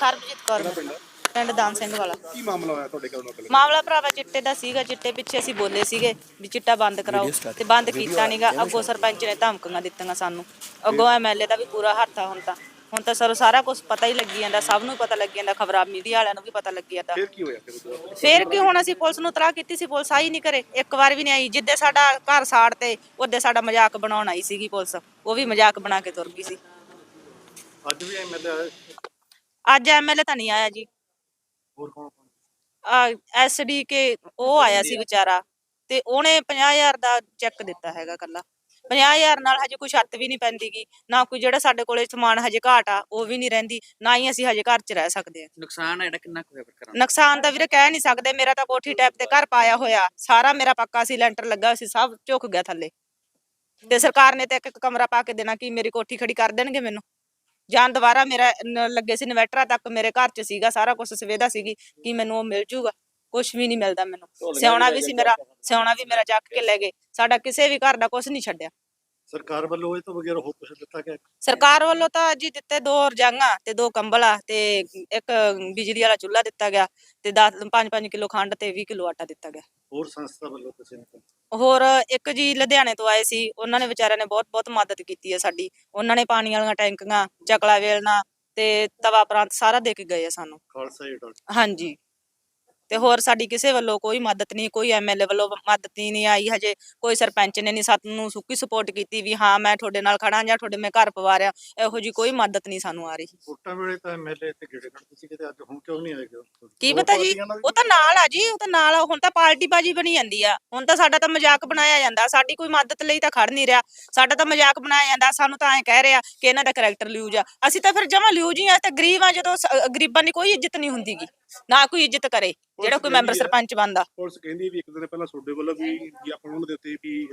ਸਰਬਜੀਤ ਕੌਰ। ਪਿੰਡ? ਦਾਨ ਸਿੰਘ ਵਾਲਾ। ਕੀ ਮਾਮਲਾ ਹੋਇਆ ਤੁਹਾਡੇ ਘਰ ਨਾਲ ਮਾਮਲਾ ਭਰਾਵਾ ਚਿੱਟੇ ਦਾ ਸੀਗਾ ਚਿੱਟੇ ਪਿੱਛੇ ਅਸੀਂ ਬੋਲੇ ਸੀਗੇ ਵੀ ਚਿੱਟਾ ਬੰਦ ਕਰਾਓ ਤੇ ਬੰਦ ਕੀਤਾ। ਨਹੀਂਗਾ ਅੱਗੋਂ ਸਰਪੰਚ ਨੇ ਧਮਕੀਆਂ ਦਿੱਤੀਆਂ ਸਾਨੂੰ। ਅੱਗੋਂ ਐਮਐਲਏ ਦਾ ਵੀ ਪੂਰਾ ਹੱਥ ਆ ਹੁਣ ਤਾਂ। ਹੁਣ ਤਾਂ ਸਰ ਸਾਰਾ ਕੁਝ ਪਤਾ ਹੀ ਲੱਗੀ ਜਾਂਦਾ ਸਭ ਨੂੰ ਪਤਾ ਲੱਗੀ ਜਾਂਦਾ ਖਬਰਾਂ ਮੀਡੀਆ ਵਾਲਿਆਂ ਨੂੰ ਵੀ ਪਤਾ ਲੱਗੀ ਜਾਂਦਾ। ਫਿਰ ਕੀ ਹੋਇਆ ਫਿਰ? ਫੇਰ ਕੀ ਹੁਣ ਅਸੀਂ ਪੁਲਿਸ ਨੂੰ ਤਲਾਹ ਕੀਤੀ ਸੀ ਪੁਲਿਸ ਆਈ ਨਹੀਂ ਕਰੇ ਇੱਕ ਵਾਰ ਵੀ ਨਹੀਂ ਆਈ। ਜਿੱਦੇ ਸਾਡਾ ਘਰ ਸਾੜ ਤੇ ਉਹਦੇ ਸਾਡਾ ਮਜ਼ਾਕ ਬਣਾਉਣ ਆਈ ਸੀਗੀ ਪੁਲਿਸ। ਉਹ ਵੀ ਮਜ਼ਾਕ ਬਣਾ ਕੇ ਤੁਰ ਗਈ ਸੀ। ਅੱਜ ਵੀ ਐਮਐਲਏ ਅੱਜ ਐਮਐਲਏ ਤਾਂ ਨਹੀਂ ਆਇਆ ਜੀ। ਹੋਰ ਕੌਣ ਕੌਣ? ਐਸਡੀ ਕੇ ਉਹ ਆਇਆ ਸੀ ਵਿਚਾਰਾ ਤੇ ਉਹਨੇ 50000 ਦਾ ਚੈੱਕ ਦਿੱਤਾ ਹੈਗਾ ਕੱਲਾ 50000 ਨਾਲ ਹਜੇ ਕੋਈ ਛੱਤ ਵੀ ਨਹੀਂ ਪੈਂਦੀਗੀ ਨਾ ਕੋਈ ਜਿਹੜਾ ਸਾਡੇ ਕੋਲੇ ਸਮਾਨ ਹਜੇ ਘਾਟ ਆ ਉਹ ਵੀ ਨਹੀਂ ਰਹਿੰਦੀ ਨਾ ਹੀ ਅਸੀਂ ਹਜੇ ਘਰ 'ਚ ਰਹਿ ਸਕਦੇ ਆ ਨੁਕਸਾਨ ਹੈ ਜਿਹੜਾ ਕਿੰਨਾ ਕੁ ਹੋਇਆ ਕਰਾਂ ਨੁਕਸਾਨ ਤਾਂ ਵੀਰੇ ਕਹਿ ਨਹੀਂ ਸਕਦੇ ਮੇਰਾ ਤਾਂ ਕੋਠੀ ਟੈਪ ਤੇ ਘਰ ਪਾਇਆ ਹੋਇਆ ਸਾਰਾ ਮੇਰਾ ਪੱਕਾ ਸੀ ਲੈਂਟਰ ਲੱਗਾ ਹੋਇਆ ਸੀ ਸਭ ਝੁਕ ਗਿਆ ਥੱਲੇ। ਤੇ ਸਰਕਾਰ ਨੇ ਤਾਂ ਇੱਕ ਇੱਕ ਕਮਰਾ ਪਾ ਕੇ ਦੇਣਾ ਕਿ ਮੇਰੀ ਕੋਠੀ ਖੜੀ ਕਰ ਦੇਣਗੇ ਮੈਨੂੰ? ਜਾਂ ਦੁਬਾਰਾ ਮੇਰਾ ਨ- ਲੱਗੇ ਸੀ ਇਨਵੈਟਰਾਂ ਤੱਕ ਮੇਰੇ ਘਰ 'ਚ ਸੀਗਾ ਸਾਰਾ ਕੁਝ ਸੁਵਿਧਾ ਸੀਗੀ ਕਿ ਮੈਨੂੰ ਉਹ ਮਿਲ ਜੂਗਾ ਕੁਝ ਵੀ ਨਹੀਂ ਮਿਲਦਾ ਮੈਨੂੰ। ਸਿਆਉਣਾ ਵੀ ਸੀ ਮੇਰਾ ਸਿਆਉਣਾ ਵੀ ਮੇਰਾ ਚੱਕ ਕੇ ਲੈ ਗਏ। ਸਾਡਾ ਕਿਸੇ ਵੀ ਘਰ ਦਾ ਕੁਝ ਨਹੀਂ ਛੱਡਿਆ। ਸਰਕਾਰ ਵੱਲੋਂ ਇਹ ਤੋਂ ਬਗੈਰ ਹੋਰ ਕੁਝ ਦਿੱਤਾ ਗਿਆ? ਸਰਕਾਰ ਵੱਲੋਂ ਤਾਂ ਜੀ ਦਿੱਤੇ ਦੋ ਰਜਾਈਆਂ ਤੇ ਦੋ ਕੰਬਲਾ ਤੇ ਇੱਕ ਬਿਜਲੀ ਵਾਲਾ ਚੁੱਲ੍ਹਾ ਦਿੱਤਾ ਗਿਆ ਤੇ 10 5-5 ਕਿਲੋ ਖੰਡ ਤੇ 20 ਕਿਲੋ ਆਟਾ ਦਿੱਤਾ ਗਿਆ। ਹੋਰ ਸੰਸਥਾ ਵੱਲੋਂ ਕਿਸੇ ਨੇ ਹੋਰ ਇੱਕ ਜੀ ਲੁਧਿਆਣੇ ਤੋਂ ਆਏ ਸੀ ਉਹਨਾਂ ਨੇ ਵਿਚਾਰਿਆਂ ਨੇ ਬਹੁਤ ਬਹੁਤ ਮਦਦ ਕੀਤੀ ਹੈ ਸਾਡੀ। ਉਹਨਾਂ ਨੇ ਪਾਣੀ ਵਾਲੀਆਂ ਟੈਂਕੀਆਂ ਚਕਲਾ ਵੇਲਣਾ ਤੇ ਤਵਾ ਪ੍ਰਾਂਤ ਸਾਰਾ ਦੇ ਕੇ ਗਏ ਆ ਸਾਨੂੰ। ਖਾਲਸਾ ਏਡ ਹਾਂਜੀ। ਤੇ ਹੋਰ ਸਾਡੀ ਕਿਸੇ ਵੱਲੋਂ ਕੋਈ ਮਦਦ ਨਹੀਂ ਕੋਈ ਐਮਐਲਏ ਵੱਲੋਂ ਮਦਦ ਹੀ ਨਹੀਂ ਆਈ ਹਜੇ। ਕੋਈ ਸਰਪੰਚ ਨੇ ਨਹੀਂ ਸਾਨੂੰ ਸੁੱਕੀ ਸਪੋਰਟ ਕੀਤੀ ਵੀ ਹਾਂ ਮੈਂ ਤੁਹਾਡੇ ਨਾਲ ਖੜਾ ਜਾਂ ਤੁਹਾਡੇ ਮੈਂ ਘਰ ਪਵਾਰਿਆ ਇਹੋ ਜੀ ਕੋਈ ਮਦਦ ਨਹੀਂ ਸਾਨੂੰ ਆ ਰਹੀ। ਵੋਟਾਂ ਵੇਲੇ ਤਾਂ ਐਮਐਲਏ ਤੇ ਗੇੜੇ ਕੱਢਦੇ ਸੀ ਕਿਤੇ ਅੱਜ ਹੁਣ ਕਿਉਂ ਨਹੀਂ ਆਏਗਾ ਕੀ ਪਤਾ ਜੀ ਉਹ ਤਾਂ ਨਾਲ ਆ ਜੀ ਉਹ ਤਾਂ ਨਾਲ ਆ, ਹੁਣ ਤਾਂ ਪਾਰਟੀ ਬਾਜੀ ਬਣੀ ਜਾਂਦੀ ਆ। ਹੁਣ ਤਾਂ ਸਾਡਾ ਤਾਂ ਮਜ਼ਾਕ ਬਣਾਇਆ ਜਾਂਦਾ ਸਾਡੀ ਕੋਈ ਮਦਦ ਲਈ ਤਾਂ ਖੜ ਨਹੀਂ ਰਿਹਾ। ਸਾਡਾ ਤਾਂ ਮਜ਼ਾਕ ਬਣਾਇਆ ਜਾਂਦਾ ਸਾਨੂੰ ਤਾਂ ਐਂ ਕਹਿ ਰਿਹਾ ਕਿ ਇਹਨਾਂ ਦਾ ਕੈਰੈਕਟਰ ਲਿਊਜ ਆ। ਅਸੀਂ ਤਾਂ ਫਿਰ ਜਮਾ ਲਿਊਜ ਹੀ ਆ ਤੇ ਗਰੀਬ ਆ ਜਦੋਂ ਸ- ਗਰੀਬਾਂ ਦੀ ਕੋਈ ਇੱਜ਼ਤ ਨਹੀਂ ਹੁੰਦੀਗੀ ਨਾ ਕੋਈ ਇੱਜ਼ਤ ਕਰੇ ਜਿਹੜਾ ਕੋਈ ਮੈਂਬਰ ਸਰਪੰਚ ਬਣਦਾ। ਪੁਲਿਸ ਕਹਿੰਦੀ ਵੀ ਇੱਕ ਦਿਨ ਪਹਿਲਾਂ ਤੁਹਾਡੇ ਵੱਲੋਂ ਵੀ ਵੀ ਆਪਾਂ ਉਹਨਾਂ ਦੇ ਉੱਤੇ ਵੀ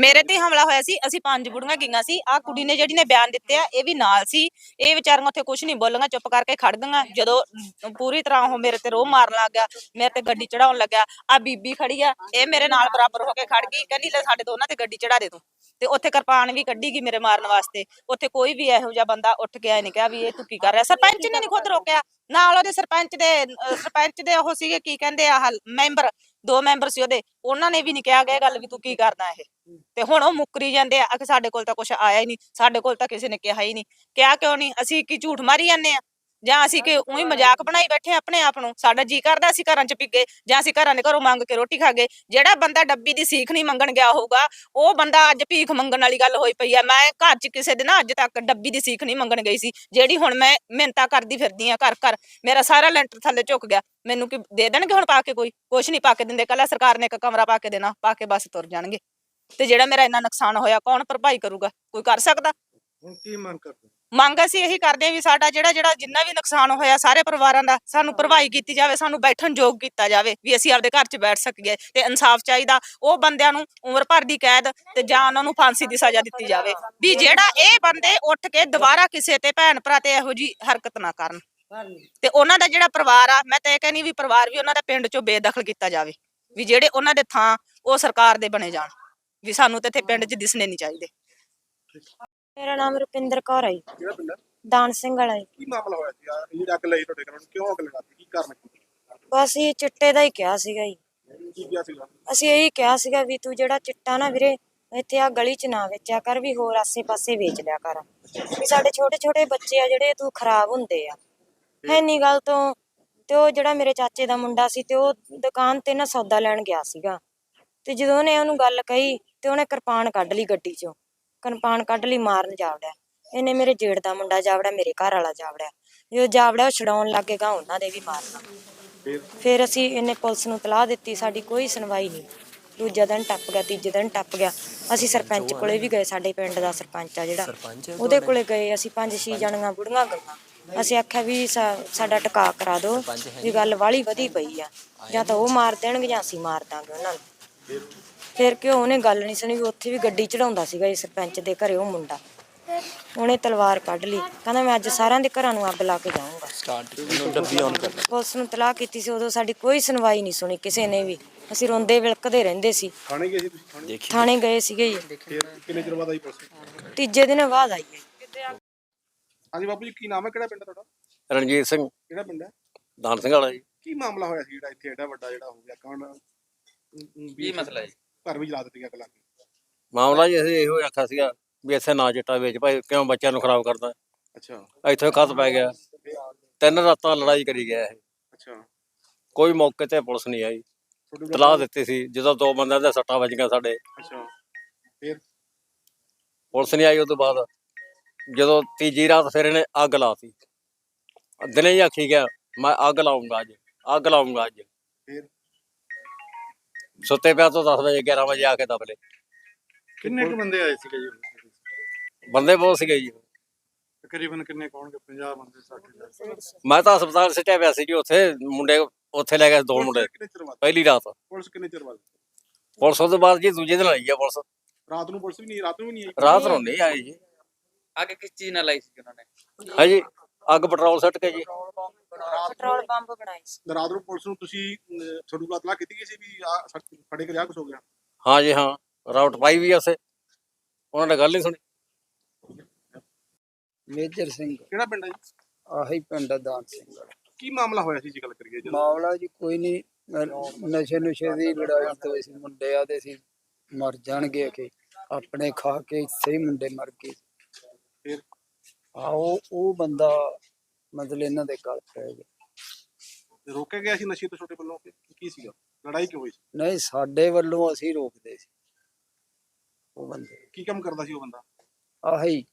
ਮੇਰੇ ਤੇ ਹਮਲਾ ਹੋਇਆ ਸੀ ਅਸੀਂ ਪੰਜ ਬੁੜੀਆਂ ਗਈਆਂ ਸੀ ਆ ਕੁੜੀ ਨੇ ਜਿਹੜੀ ਨੇ ਬਿਆਨ ਦਿੱਤੇ ਆ ਇਹ ਵੀ ਨਾਲ ਸੀ। ਇਹ ਵਿਚਾਰੀਆਂ ਉੱਥੇ ਕੁਝ ਨਹੀਂ ਬੋਲੀਆਂ ਚੁੱਪ ਕਰਕੇ ਖੜ ਗਈਆਂ। ਜਦੋਂ ਪੂਰੀ ਤਰ੍ਹਾਂ ਉਹ ਮੇਰੇ ਤੇ ਰੋਹ ਮਾਰਨ ਲੱਗ ਗਿਆ ਮੇਰੇ ਤੇ ਗੱਡੀ ਚੜਾਉਣ ਲੱਗਿਆ ਆ ਬੀਬੀ ਖੜੀ ਆ ਇਹ ਮੇਰੇ ਨਾਲ ਬਰਾਬਰ ਹੋ ਕੇ ਖੜ ਗਈ ਕਹਿੰਦੀ ਲੈ ਸਾਡੇ ਦੋਨਾਂ ਤੇ ਗੱਡੀ ਚੜਾ ਦੇ ਤੂੰ। ਤੇ ਉੱਥੇ ਕਿਰਪਾਨ ਵੀ ਕੱਢੀ ਗਈ ਮੇਰੇ ਮਾਰਨ ਵਾਸਤੇ। ਉੱਥੇ ਕੋਈ ਵੀ ਇਹੋ ਜਿਹਾ ਬੰਦਾ ਉੱਠ ਕੇ ਆਇਆ ਨਹੀਂ ਕਿਹਾ ਵੀ ਇਹ ਤੂੰ ਕੀ ਕਰ ਰਿਹਾ। ਸਰਪੰਚ ਨੇ ਨਹੀਂ ਖੁਦ ਰੋਕਿਆ। ਨਾਲ ਉਹਦੇ ਸਰਪੰਚ ਦੇ ਸਰਪੰਚ ਦੇ ਉਹ ਸੀਗੇ, ਕੀ ਕਹਿੰਦੇ ਆ ਮੈਂਬਰ, ਦੋ ਮੈਂਬਰ ਸੀ ਉਹਦੇ। ਉਹਨਾਂ ਨੇ ਵੀ ਨਹੀਂ ਕਿਹਾ ਗਿਆ ਇਹ ਗੱਲ ਵੀ ਤੂੰ ਕੀ ਕਰਦਾ ਇਹ। ਤੇ ਹੁਣ ਉਹ ਮੁੱਕਰੀ ਜਾਂਦੇ ਆ ਕਿ ਸਾਡੇ ਕੋਲ ਤਾਂ ਕੁਝ ਆਇਆ ਹੀ ਨਹੀਂ ਸਾਡੇ ਕੋਲ ਤਾਂ ਕਿਸੇ ਨੇ ਕਿਹਾ ਹੀ ਨਹੀਂ ਕਿਹਾ ਕਿਉਂ ਨਹੀਂ ਅਸੀਂ ਕੀ ਝੂਠ ਮਾਰੀ ਜਾਂਦੇ ਆ? ਜਾਂ ਅਸੀਂ ਕਿ ਉਹੀ ਮਜ਼ਾਕ ਬਣਾਈ ਬੈਠੇ ਆਪਣੇ ਆਪ ਨੂੰ, ਸਾਡਾ ਜੀ ਕਰਦਾ ਅਸੀਂ ਘਰਾਂ 'ਚ ਪਿੱਗੇ, ਜਾਂ ਅਸੀਂ ਘਰਾਂ ਦੇ ਘਰੋਂ ਮੰਗ ਕੇ ਰੋਟੀ ਖਾ ਗਏ ਜਿਹੜਾ ਬੰਦਾ ਡੱਬੀ ਦੀ ਸੀਖ ਨਹੀਂ ਮੰਗਣ ਗਿਆ ਹੋਊਗਾ, ਉਹ ਬੰਦਾ ਅੱਜ ਭੀਖ ਮੰਗਣ ਵਾਲੀ ਗੱਲ ਹੋਈ ਪਈ ਆ। ਮੈਂ ਘਰ 'ਚ ਕਿਸੇ ਦੇ ਨਾ ਅੱਜ ਤੱਕ ਡੱਬੀ ਦੀ ਸੀਖ ਨਹੀਂ ਮੰਗਣ ਗਈ ਸੀ, ਜਿਹੜੀ ਹੁਣ ਮੈਂ ਮਿਹਨਤਾਂ ਕਰਦੀ ਫਿਰਦੀ ਆ ਘਰ ਘਰ। ਮੇਰਾ ਸਾਰਾ ਲੈਂਟਰ ਥੱਲੇ ਝੁਕ ਗਿਆ। ਮੈਨੂੰ ਕਿ ਦੇ ਦੇਣਗੇ ਹੁਣ ਪਾ ਕੇ ਕੋਈ? ਕੁਛ ਨਹੀਂ ਪਾ ਕੇ ਦਿੰਦੇ, ਕੱਲਾ ਸਰਕਾਰ ਨੇ ਇੱਕ ਕਮਰਾ ਪਾ ਕੇ ਦੇਣਾ, ਪਾ ਕੇ ਬਸ ਤੁਰ ਜਾਣਗੇ। ਤੇ ਜਿਹੜਾ ਮੇਰਾ ਇੰਨਾ ਨੁਕਸਾਨ ਹੋਇਆ, ਕੌਣ ਭਰਪਾਈ ਕਰੂਗਾ? ਕੋਈ ਕਰ ਸਕਦਾ? ਹੁਣ ਕੀ ਮੰਗ ਕਰਦੇ? ਮੰਗ ਅਸੀਂ ਇਹੀ ਕਰਦੇ ਹਾਂ ਵੀ ਸਾਡਾ ਜਿਹੜਾ ਜਿਹੜਾ ਜਿੰਨਾ ਵੀ ਨੁਕਸਾਨ ਹੋਇਆ ਸਾਰੇ ਪਰਿਵਾਰਾਂ ਦਾ, ਸਾਨੂੰ ਭਰਵਾਈ ਕੀਤੀ ਜਾਵੇ, ਸਾਨੂੰ ਬੈਠਣ ਯੋਗ ਕੀਤਾ ਜਾਵੇ ਵੀ ਅਸੀਂ ਆਪਦੇ ਘਰ 'ਚ ਬੈਠ ਸਕੀਏ ਤੇ ਇਨਸਾਫ ਚਾਹੀਦਾ, ਉਹ ਬੰਦਿਆਂ ਨੂੰ ਉਮਰ ਭਰ ਦੀ ਕੈਦ ਤੇ ਜਾਂ ਉਹਨਾਂ ਨੂੰ ਫਾਂਸੀ ਦੀ ਸਜ਼ਾ ਦਿੱਤੀ ਜਾਵੇ, ਵੀ ਜਿਹੜਾ ਇਹ ਬੰਦੇ ਉੱਠ ਕੇ ਦੁਬਾਰਾ ਕਿਸੇ ਤੇ ਭੈਣ ਭਰਾ ਤੇ ਇਹੋ ਜੀ ਹਰਕਤ ਨਾ ਕਰਨ ਤੇ ਉਹਨਾਂ ਦਾ ਜਿਹੜਾ ਪਰਿਵਾਰ ਆ, ਮੈਂ ਤਾਂ ਇਹ ਕਹਿੰਦੀ ਵੀ ਪਰਿਵਾਰ ਵੀ ਉਹਨਾਂ ਦਾ ਪਿੰਡ 'ਚੋਂ ਬੇਦਖਲ ਕੀਤਾ ਜਾਵੇ, ਵੀ ਜਿਹੜੇ ਉਹਨਾਂ ਦੇ ਥਾਂ ਉਹ ਸਰਕਾਰ ਦੇ ਬਣੇ ਜਾਣ, ਵੀ ਸਾਨੂੰ ਤੇ ਇੱਥੇ ਪਿੰਡ 'ਚ ਦਿਸਣੇ ਨਹੀਂ ਚਾਹੀਦੇ। ਮੇਰਾ ਨਾਮ ਰੁਪਿੰਦਰ ਕੌਰ ਹੈ ਜੀ, ਕਿਹੜਾ ਪਿੰਡ ਹੈ? ਦਾਨ ਸਿੰਘ ਵਾਲਾ ਜੀ। ਕੀ ਮਾਮਲਾ ਹੋਇਆ ਸੀ ਯਾਰ ਇਹ ਅੱਗ ਲਈ ਤੁਹਾਡੇ ਘਰ ਨੂੰ ਕਿਉਂ ਅੱਗ ਲਗਾਤੀ? ਕੀ ਕਾਰਨ ਕੀ? ਬਸ ਇਹ ਚਿੱਟੇ ਦਾ ਹੀ ਕਿਹਾ ਸੀਗਾ ਜੀ। ਕੀ ਕਿਹਾ ਸੀਗਾ? ਅਸੀਂ ਇਹੀ ਕਿਹਾ ਸੀਗਾ ਵੀ ਤੂੰ ਜਿਹੜਾ ਚਿੱਟਾ ਨਾ ਵੀਰੇ ਇੱਥੇ ਆ ਗਲੀ 'ਚ ਨਾ ਵੇਚਿਆ ਕਰ ਵੀ ਹੋਰ ਆਸੇ-ਪਾਸੇ ਵੇਚ ਲਿਆ ਕਰ। ਵੀ ਸਾਡੇ ਛੋਟੇ-ਛੋਟੇ ਬੱਚੇ ਆ ਜਿਹੜੇ ਤੂੰ ਖਰਾਬ ਹੁੰਦੇ ਆ। ਹੈਨੀ ਗੱਲ ਤੋਂ ਤੇ ਉਹ ਜਿਹੜਾ ਮੇਰੇ ਚਾਚੇ ਦਾ ਮੁੰਡਾ ਸੀ ਤੇ ਉਹ ਦੁਕਾਨ ਤੇ ਨਾ ਸੌਦਾ ਲੈਣ ਗਿਆ ਸੀਗਾ। ਤੇ ਜਦੋਂ ਉਹਨੇ ਉਹਨੂੰ ਗੱਲ ਕਹੀ ਤੇ ਉਹਨੇ ਕਿਰਪਾਨ ਕੱਢ ਲਈ ਗੱਡੀ 'ਚੋਂ। ਕਿਰਪਾਨ ਕੱਢ ਲਈ ਮਾਰਨ ਜਾਵੜਿਆ। ਇਹਨੇ ਮੇਰੇ ਜੇੜ ਦਾ ਮੁੰਡਾ ਜਾਵੜਿਆ ਮੇਰੇ ਘਰ ਵਾਲਾ ਜਾਵੜਿਆ। ਜਦੋਂ ਜਾਵੜਿਆ ਉਹ ਛਡਾਉਣ ਲੱਗੇਗਾ ਉਹਨਾਂ ਦੇ ਵੀ ਮਾਰਨਾ। ਫਿਰ? ਫਿਰ ਅਸੀਂ ਇਹਨੇ ਪੁਲਿਸ ਨੂੰ ਤਲਾਹ ਦਿੱਤੀ ਸਾਡੀ ਕੋਈ ਸੁਣਵਾਈ ਨਹੀਂ। ਦੂਜਾ ਦਿਨ ਟੱਪ ਗਿਆ ਤੀਜੇ ਦਿਨ ਟੱਪ ਗਿਆ। ਅਸੀਂ ਸਰਪੰਚ ਕੋਲੇ ਵੀ ਗਏ ਸਾਡੇ ਪਿੰਡ ਦਾ ਸਰਪੰਚ ਆ ਜਿਹੜਾ। ਉਹਦੇ ਕੋਲੇ ਗਏ ਅਸੀਂ ਪੰਜ ਛੇ ਜਣੀਆਂ ਬੁੜੀਆਂ ਗਈਆਂ ਅਸੀਂ ਆਖਿਆ ਵੀ ਸਾਡਾ ਟਿਕਾ ਕਰਾ ਦਿਓ ਵੀ ਗੱਲ ਵਾਲੀ ਵਧੀ ਪਈ ਆ। ਜਾਂ ਤਾਂ ਉਹ ਮਾਰ ਦੇਣਗੇ ਜਾਂ ਅਸੀਂ ਮਾਰ ਦਾਂਗੇ ਉਹਨਾਂ ਨੂੰ। ਫਿਰ ਕਿਉਂ ਉਹਨੇ ਗੱਲ ਨਹੀਂ ਸੁਣੀ ਵੀ ਉੱਥੇ ਵੀ ਗੱਡੀ ਚੜਾਉਂਦਾ ਸੀਗਾ ਇਹ ਸਰਪੰਚ ਦੇ ਘਰੇ ਉਹ ਮੁੰਡਾ। ਉਹਨੇ ਤਲਵਾਰ ਕੱਢ ਲਈ। ਕਹਿੰਦਾ ਮੈਂ ਅੱਜ ਸਾਰਿਆਂ ਦੇ ਘਰਾਂ ਨੂੰ ਅੱਗ ਲਾ ਕੇ ਜਾਊਂਗਾ। ਸਟਾਰਟ ਨੂੰ ਡੱਬੀ ਆਨ ਕਰ ਪੁਲਿਸ ਨੂੰ ਤਲਾਹ ਕੀਤੀ ਸੀ ਉਦੋਂ ਸਾਡੀ ਕੋਈ ਸੁਣਵਾਈ ਨਹੀਂ ਸੁਣੀ ਕਿਸੇ ਨੇ ਵੀ। ਅਸੀਂ ਰੋਂਦੇ ਵਿਲਕਦੇ ਰਹਿੰਦੇ ਸੀ। ਥਾਣੇ ਗਏ ਸੀ ਤੁਸੀਂ? ਥਾਣੇ ਥਾਣੇ ਗਏ ਸੀਗੇ ਜੀ। ਫਿਰ ਕਿੰਨੇ ਚਿਰ ਬਾਅਦ ਆਈ ਪੁਲਿਸ? ਤੀਜੇ ਦਿਨ ਬਾਅਦ ਆਈ ਹੈ। ਹਾਂਜੀ ਬਾਪੂ ਜੀ ਕੀ ਨਾਮ ਹੈ? ਕਿਹੜਾ ਪਿੰਡ ਹੈ ਤੁਹਾਡਾ? ਰਣਜੀਤ ਸਿੰਘ। ਕਿਹੜਾ ਪਿੰਡ ਹੈ? ਦਾਨ ਸਿੰਘ ਵਾਲਾ ਜੀ। ਕੀ ਮਾਮਲਾ ਹੋਇਆ ਸੀ ਜਿਹੜਾ ਇੱਥੇ ਐਡਾ ਵੱਡਾ ਜਿਹੜਾ ਹੋ ਗਿਆ? ਕੌਣ? ਕੀ ਮਸਲਾ ਹੈ ਜੀ? ਘਰ ਵੀ ਜਲਾ ਦਿੱਤੀ ਅੱਗ ਲਾ ਕੇ ਮਾਮਲਾ ਜੀ ਅਸੀਂ ਇਹੋ ਆਖਿਆ ਸੀਗਾ ਵੀ ਇੱਥੇ ਨਾ ਚਿੱਟਾ ਵੇਚ ਭਾਈ ਕਿਉਂ ਬੱਚਿਆਂ ਨੂੰ ਖਰਾਬ ਕਰਦਾ? ਅੱਛਾ। ਇੱਥੇ ਖਤ ਪੈ ਗਿਆ। ਤਿੰਨ ਰਾਤਾਂ ਲੜਾਈ ਕਰੀ ਗਿਆ ਇਹ। ਅੱਛਾ। ਕੋਈ ਮੌਕੇ ਤੇ ਪੁਲਿਸ ਨਹੀਂ ਆਈ। ਤਲਾਹ ਦਿੱਤੀ ਸੀ ਜਦੋਂ ਦੋ ਬੰਦਿਆਂ ਦੇ ਸੱਟਾਂ ਵੱਜੀਆਂ ਸਾਡੇ। ਅੱਛਾ। ਫਿਰ? ਪੁਲਿਸ ਨਹੀਂ ਆਈ ਉਸ ਤੋਂ ਬਾਅਦ। ਜਦੋਂ ਤੀਜੀ ਰਾਤ ਫਿਰ ਇਹਨੇ ਅੱਗ ਲਾਤੀ। ਦਿਨੇ ਹੀ ਆਖੀ ਗਿਆ ਮੈਂ ਅੱਗ ਲਾਉਂਗਾ ਅੱਜ ਅੱਗ ਲਾਉਂਗਾ ਅੱਜ। ਫਿਰ? ਸੁੱਤੇ ਪਿਆ ਤੋਂ 10 ਵਜੇ 11 ਵਜੇ ਆ ਕੇ ਦਬਲੇ ਕਿੰਨੇ ਕੁ ਬੰਦੇ ਆਏ ਸੀਗੇ ਜੀ? ਬੰਦੇ ਬਹੁਤ ਸੀਗੇ ਜੀ। ਤਕਰੀਬਨ ਕਿੰਨੇ ਕੌਣਗੇ 50 ਬੰਦੇ 60 ਮੈਂ ਤਾਂ ਹਸਪਤਾਲ ਸਿੱਟਿਆ ਪਿਆ ਸੀ ਜੀ ਉੱਥੇ ਮੁੰਡੇ ਉੱਥੇ ਲੈ ਗਏ ਦੋ ਮੁੰਡੇ। ਪਹਿਲੀ ਰਾਤ। ਪੁਲਿਸ ਕਿੰਨੇ ਚਿਰ ਬਾਅਦ? ਪੁਲਿਸ ਉਸ ਤੋਂ ਬਾਅਦ ਜੀ ਦੂਜੇ ਦਿਨ ਆਈ ਆ ਪੁਲਿਸ। ਰਾਤ ਨੂੰ ਪੁਲਿਸ ਵੀ ਨਹੀਂ ਰਾਤ ਨੂੰ ਵੀ ਨਹੀਂ ਆਈ? ਰਾਤ ਨੂੰ ਨਹੀਂ ਆਈ ਜੀ। ਅੱਗ ਕਿਸ ਚੀਜ਼ ਨਾਲ ਲਾਈ ਸੀ ਉਹਨਾਂ ਨੇ? ਹਾਂਜੀ ਅੱਗ ਪੈਟਰੋਲ ਸੱਟ ਕੇ ਜੀ। ਪੈਟਰੋਲ ਪੰਪ ਬਣਾਏ ਸੀ। ਰਾਤ ਨੂੰ ਪੁਲਿਸ ਨੂੰ ਤੁਸੀਂ ਅਹ, ਤੁਹਾਨੂੰ ਇਤਲਾਹ ਕੀਤੀ ਗਈ ਸੀ ਵੀ ਆ ਫੜੇ ਕੇ ਰਿਆ ਕੁਛ ਹੋ ਗਿਆ? ਹਾਂ ਜੀ ਹਾਂ। ਰਾਊਟ ਪਾਈ ਵੀ ਆ ਉਸੇ ਉਹਨਾਂ ਨੇ ਗੱਲ ਨਹੀਂ ਸੁਣੀ। ਮੇਜਰ ਸਿੰਘ। ਕਿਹੜਾ ਪਿੰਡ ਹੈ ਜੀ? ਆਹੀ ਪਿੰਡ ਆ ਦਾਨ ਸਿੰਘ ਕੀ ਮਾਮਲਾ ਹੋਇਆ ਸੀ ਜੀ ਗੱਲ ਕਰੀਏ ਜਦੋਂ? ਮਾਮਲਾ ਜੀ ਕੋਈ ਨਹੀਂ। ਨਸ਼ੇ ਨੁਸ਼ੇ ਦੀ ਲੜਾਈ ਤੋਂ ਸੀ ਮੁੰਡੇ ਆਦੇ ਸੀ ਮਰ ਜਾਣਗੇ ਕਿ ਆਪਣੇ ਖਾ ਕੇ ਇੱਥੇ ਹੀ ਮੁੰਡੇ ਮਰ ਗਏ। ਫਿਰ? ਆਓ ਉਹ ਬੰਦਾ ਮਤਲਬ ਇਹਨਾਂ ਦੇ ਗਲ ਪੈ ਗਿਆ ਰੋਕਿਆ ਗਿਆ ਸੀ ਨਸ਼ੇ ਤੋਂ ਛੋਟੇ ਵੱਲੋਂ? ਕਿ ਕੀ ਸੀਗਾ? ਲੜਾਈ ਕਿਉਂ ਹੋਈ ਸੀ? ਨਹੀਂ ਸਾਡੇ ਵੱਲੋਂ ਅਸੀਂ ਰੋਕਦੇ ਸੀ। ਉਹ ਬੰਦੇ। ਕੀ ਕੰਮ ਕਰਦਾ ਸੀ ਉਹ ਬੰਦਾ? ਆਹੀ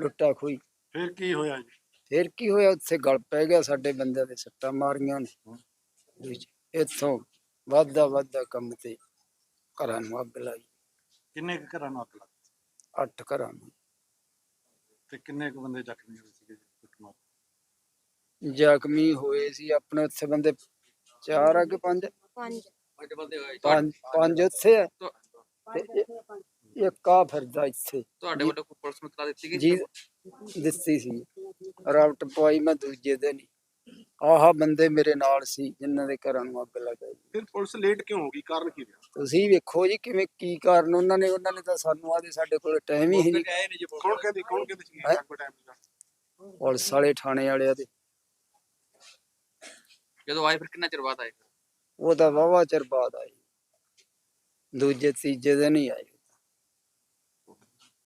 ਲੁੱਟਾ ਖੋਈ ਫਿਰ ਕੀ ਹੋਇਆ ਜੀ? ਫਿਰ ਕੀ ਹੋਇਆ? ਉੱਥੇ ਗਲ ਪੈ ਗਿਆ ਸਾਡੇ ਬੰਦਿਆਂ ਦੇ ਸੱਟਾਂ ਮਾਰੀਆਂ ਨੇ। ਇੱਥੋਂ ਵਾਧਾ ਵਾਧਾ ਕੰਮ ਤੇ ਘਰਾਂ ਨੂੰ ਅੱਗ ਲਾਈ। ਕਿੰਨੇ ਕੁ ਘਰਾਂ ਨੂੰ ਅੱਗ ਲੱਗੀ ਅੱਠ ਘਰਾਂ ਨੂੰ। ਤੇ ਕਿੰਨੇ ਕੁ ਬੰਦੇ ਜ਼ਖਮੀ ਹੋਏ ਸੀਗੇ ਕੁੱਟਮਾਰ? ਜ਼ਖਮੀ ਹੋਏ ਸੀ। ਆਪਣੇ ਉੱਥੇ ਬੰਦੇ ਚਾਰ ਆ ਕਿ ਪੰਜ ਪੰਜ। ਪੰਜ ਬੰਦੇ ਹੋਏ। ਪੰਜ ਪੰਜ ਉੱਥੇ ਆ। ਤੁਹਾ- ਤੇ ਇ- ਇੱਕ ਆ ਫਿਰਦਾ ਇੱਥੇ। ਤੁਹਾਡੇ ਵੱਲੋਂ ਕੋਈ ਪੁਲਿਸ ਨੂੰ ਤਲਾ ਦਿੱਤੀ ਗਈ? ਜੀ ਦਿੱਤੀ ਸੀ। ਰਾਵਟ ਪਵਾਈ ਮੈਂ ਦੂਜੇ ਦਿਨ ਹੀ। ਆਹ ਬੰਦੇ ਮੇਰੇ ਨਾਲ ਸੀ ਜਿਨ੍ਹਾਂ ਦੇ ਘਰਾਂ ਨੂੰ ਅੱਗ ਲਗਾਈ ਫਿਰ ਪੁਲਿਸ ਲੇਟ ਕਿਉਂ ਹੋ ਗਈ? ਕਾਰਨ ਕੀ ਰਿਹਾ? ਤੁਸੀਂ ਵੇਖੋ ਜੀ ਕਿਵੇਂ ਕੀ ਕਾਰਨ? ਉਹਨਾਂ ਨੇ ਉਹਨਾਂ ਨੇ ਤਾਂ ਸਾਨੂੰ ਆਦੇ ਸਾਡੇ ਕੋਲ ਟਾਈਮ ਹੀ ਨਹੀਂ ਕੌਣ ਕਹਿੰਦੀ ਕੌਣ ਕਹਿੰਦੇ ਸੀ ਹੈਂ? ਕੋਈ ਟਾਈਮ ਪੁਲਿਸ ਵਾਲੇ ਥਾਣੇ ਵਾਲਿਆਂ ਦੇ। ਜਦੋਂ ਆਏ, ਫਿਰ ਕਿੰਨਾ ਚਿਰ ਬਾਅਦ ਆਏ? ਉਹ ਤਾਂ ਵਾਵਾ ਚਿਰ ਬਾਅਦ ਆਈ ਦੂਜੇ, ਤੀਜੇ ਦਿਨ ਹੀ ਆਏ।